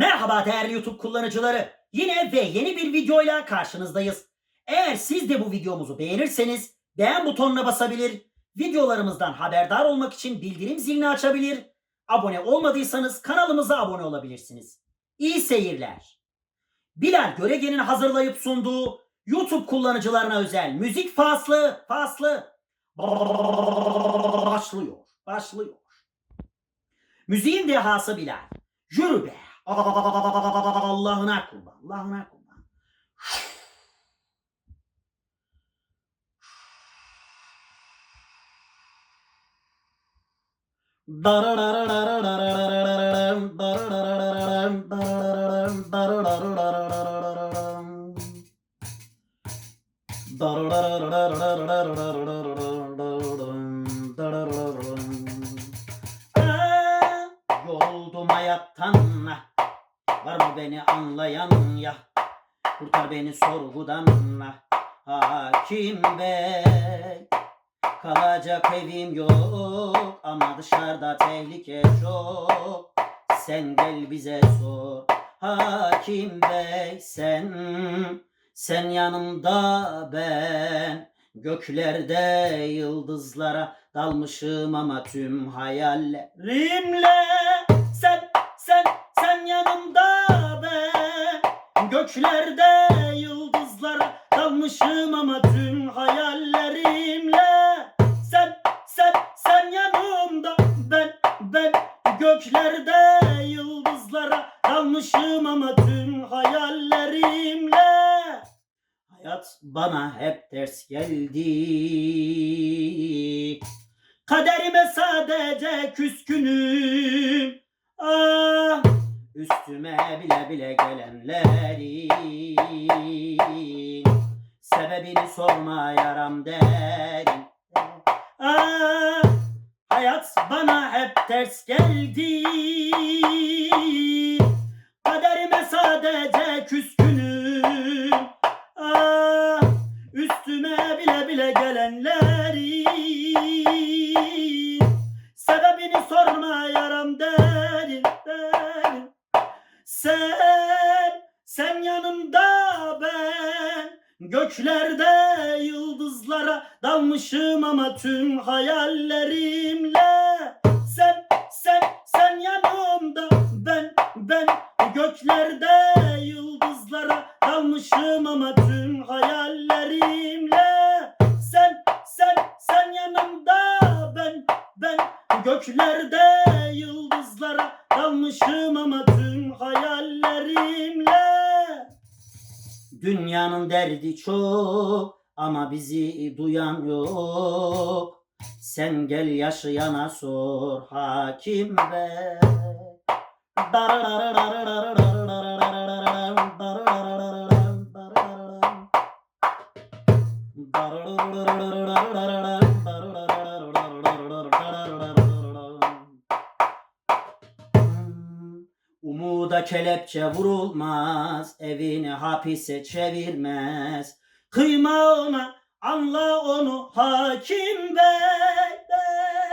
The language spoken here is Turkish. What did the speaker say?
Merhaba değerli YouTube kullanıcıları. Yine ve yeni bir videoyla karşınızdayız. Eğer siz de bu videomuzu beğenirseniz beğen butonuna basabilir, videolarımızdan haberdar olmak için bildirim zilini açabilir, abone olmadıysanız kanalımıza abone olabilirsiniz. İyi seyirler. Bilal Göregen'in hazırlayıp sunduğu YouTube kullanıcılarına özel müzik faslı, faslı başlıyor, başlıyor. Müziğin dehası Bilal. Yürü be. Allah'ına kurban. Allah'ına kurban. Aa, Yoruldum hayattan beni anlayan ya. Kurtar beni sorgudan Hakim bey. Kalacak evim yok Ama dışarıda tehlike çok. Sen gel bize sor. Hakim bey sen Sen yanımda ben Göklerde yıldızlara dalmışım ama tüm hayallerimle Göklerde yıldızlara dalmışım ama tüm hayallerimle Sen, sen, sen yanımda ben, ben Göklerde yıldızlara dalmışım ama tüm hayallerimle Hayat bana hep ters geldi. Kaderime sadece küskünüm. Üstüme bile bile gelenlerin sebebini sorma yaram derin. Ah, hayat bana hep ters geldi. Kaderime sadece küskünüm. Ah, üstüme bile bile gelenlerin Sen, sen yanımda ben göklerde yıldızlara dalmışım ama tüm hayallerimle. Sen, sen, sen yanımda ben, ben göklerde yıldızlara dalmışım ama tüm hayallerimle. Sen, sen, sen yanımda ben, ben göklerde yıldızlara dalmışım ama tüm hayallerimle. Dünyanın derdi çok ama bizi duyan yok. Sen gel yaşayana sor hakim bey. Umuda kelepçe vurulmaz, evini hapise çevirmez. Kıyma ona, anla onu hakim bey. bey.